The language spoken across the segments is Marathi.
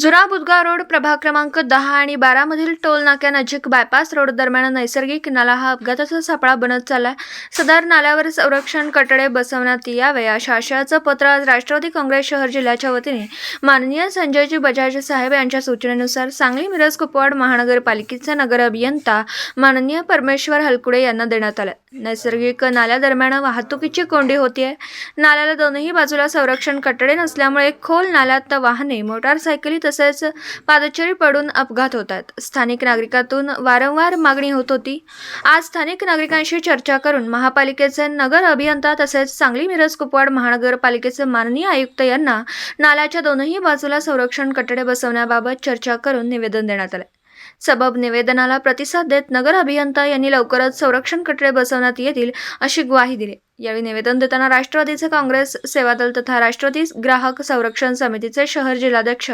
जुना बुदगा रोड प्रभाग क्रमांक दहा आणि बारा मधील टोल नाक्यानजीक बायपास रोड दरम्यान नैसर्गिक नाला हा अपघाताचा सापळा बनत चालला सदर नाल्यावर संरक्षण कटडे बसवण्यात यावे अशा आशयाचं पत्र आज राष्ट्रवादी काँग्रेस शहर जिल्ह्याच्या वतीने माननीय संजयजी बजाज साहेब यांच्या सूचनेनुसार सांगली मिरज कुपवाड महानगरपालिकेचे नगर अभियंता माननीय परमेश्वर हलकुडे यांना देण्यात आलं. नैसर्गिक नाल्यादरम्यान वाहतुकीची कोंडी होतीये. नाल्याला दोन्ही बाजूला संरक्षण कटडे नसल्यामुळे खोल नाल्यात वाहने मोटारसायकली तसेच पादचारी पडून अपघात होत आहेत स्थानिक नागरिकातून वारंवार मागणी होत होती. आज स्थानिक नागरिकांशी चर्चा करून महापालिकेचे नगर अभियंता तसेच सांगली मिरज कुपवाड महानगरपालिकेचे माननीय आयुक्त यांना नाल्याच्या दोनही बाजूला संरक्षण कटडे बसवण्याबाबत चर्चा करून निवेदन देण्यात आले सबब निवेदनाला प्रतिसाद देत नगर अभियंता यांनी लवकरच संरक्षण कटडे बसवण्यात येतील अशी ग्वाही दिली. यावेळी निवेदन देताना राष्ट्रवादीचे काँग्रेस सेवादल तथा राष्ट्रवादी ग्राहक संरक्षण समितीचे शहर जिल्हाध्यक्ष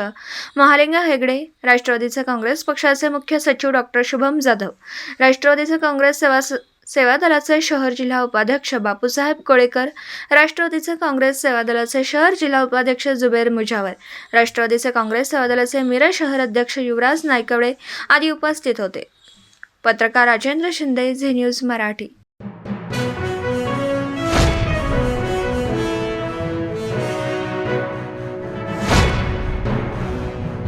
महालिंग हेगडे राष्ट्रवादीचे काँग्रेस पक्षाचे मुख्य सचिव डॉक्टर शुभम जाधव राष्ट्रवादीचे काँग्रेस सेवा सेवा दलाचे शहर जिल्हा उपाध्यक्ष बापूसाहेब कोळेकर राष्ट्रवादीचे काँग्रेस सेवा दलाचे शहर जिल्हा उपाध्यक्ष जुबेर मुजावर राष्ट्रवादीचे काँग्रेस सेवा दलाचे मिरज शहर अध्यक्ष युवराज नायकवडे आदी उपस्थित होते. पत्रकार राजेंद्र शिंदे झी न्यूज मराठी.